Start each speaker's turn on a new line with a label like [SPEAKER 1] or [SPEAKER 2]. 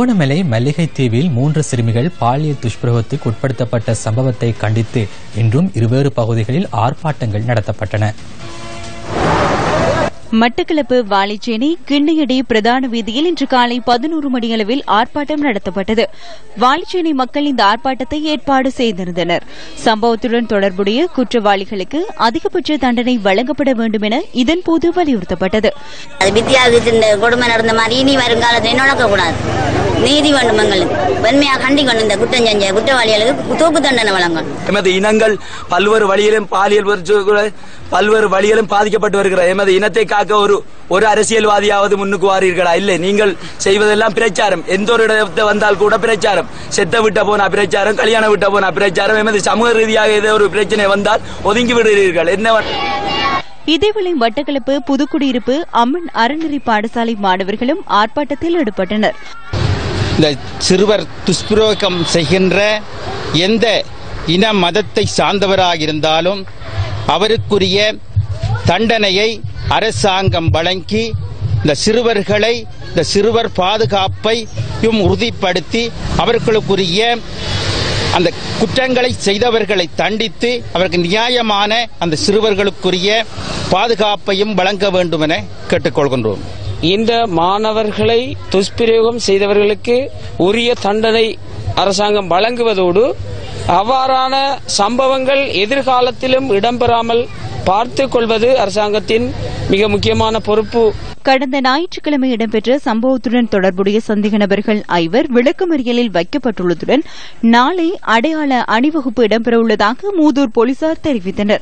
[SPEAKER 1] திருகோணமலை மல்லிகை தீவில் மூன்று சிறுமிகள் பாலியல் துஷ்பிரயோகத்துக்கு உட்படுத்தப்பட்ட சம்பவத்தை கண்டித்து இன்றும் இருவேறு பகுதிகளில் ஆர்ப்பாட்டங்கள் நடத்தப்பட்டன.
[SPEAKER 2] மட்டக்களப்பு வாழைச்சேனை கிண்ணியடி பிரதான வீதியில் இன்று காலை பதினோரு மணியளவில் ஆர்ப்பாட்டம் நடத்தப்பட்டது. வாழைச்சேனை மக்கள் இந்த ஆர்ப்பாட்டத்தை ஏற்பாடு செய்திருந்தனர். சம்பவத்துடன் தொடர்புடைய குற்றவாளிகளுக்கு அதிகபட்ச தண்டனை வழங்கப்பட வேண்டும் என இதன்போது வலியுறுத்தப்பட்டது.
[SPEAKER 3] கொடுமை நடந்த மாதிரி இனி வருங்காலத்தில் நடக்க கூடாது நீதி வேண்டும் எங்களுக்கு வன்மையாக கண்டிக்கணும் இந்த குற்றம் செஞ்ச குற்றவாளிகளுக்கு தூக்கு தண்டனை வழங்கணும்
[SPEAKER 4] எமது இனங்கள் பல்வேறு வழியிலும் பாலியல் பல்வேறு வழியிலும் பாதிக்கப்பட்டு வருகிற எமது இனத்தை காக்க ஒரு ஒரு அரசியல்வாதியாவது முன்னுக்கு வாரீர்களா? இல்லை நீங்கள் செய்வதெல்லாம் பிரச்சாரம். எந்த ஒரு இடத்தை வந்தால் கூட பிரச்சாரம். செத்த விட்ட போனா பிரச்சாரம் கல்யாணம் விட்ட போனா பிரச்சாரம். எமது சமூக ரீதியாக ஏதோ ஒரு பிரச்சனை வந்தால் ஒதுங்கி விடுகிறீர்கள். என்ன
[SPEAKER 2] இதேவேளை மட்டக்களப்பு புதுக்குடியிருப்பு அம்மன் அறநெறி பாடசாலை மாணவர்களும் ஆர்ப்பாட்டத்தில் ஈடுபட்டனர்.
[SPEAKER 5] இந்த சிறுவர் துஷ்பிரயோகம் செய்கின்ற எந்த இன மதத்தை சார்ந்தவராக இருந்தாலும் அவருக்குரிய தண்டனையை அரசாங்கம் வழங்கி இந்த சிறுவர்களை இந்த சிறுவர் பாதுகாப்பையும் உறுதிப்படுத்தி அவர்களுக்குரிய அந்த குற்றங்களை செய்தவர்களை தண்டித்து அவருக்கு நியாயமான அந்த சிறுவர்களுக்குரிய பாதுகாப்பையும் வழங்க வேண்டும் என கேட்டுக்கொள்கின்றோம்.
[SPEAKER 6] இந்த மாணவர்களை துஷ்பிரயோகம் செய்தவர்களுக்கு உரிய தண்டனை அரசாங்கம் வழங்குவதோடு அவ்வாறான சம்பவங்கள் எதிர்காலத்திலும் இடம்பெறாமல் பார்த்துக் கொள்வது அரசாங்கத்தின் மிக முக்கியமான பொறுப்பு.
[SPEAKER 2] கடந்த ஞாயிற்றுக்கிழமை இடம்பெற்ற சம்பவத்துடன் தொடர்புடைய சந்தேக நபர்கள் ஐவர் விளக்கமறியலில் வைக்கப்பட்டுள்ளதுடன் நாளை அடையாள அணிவகுப்பு இடம்பெறவுள்ளதாக மூதூர் போலீசார் தெரிவித்தனர்.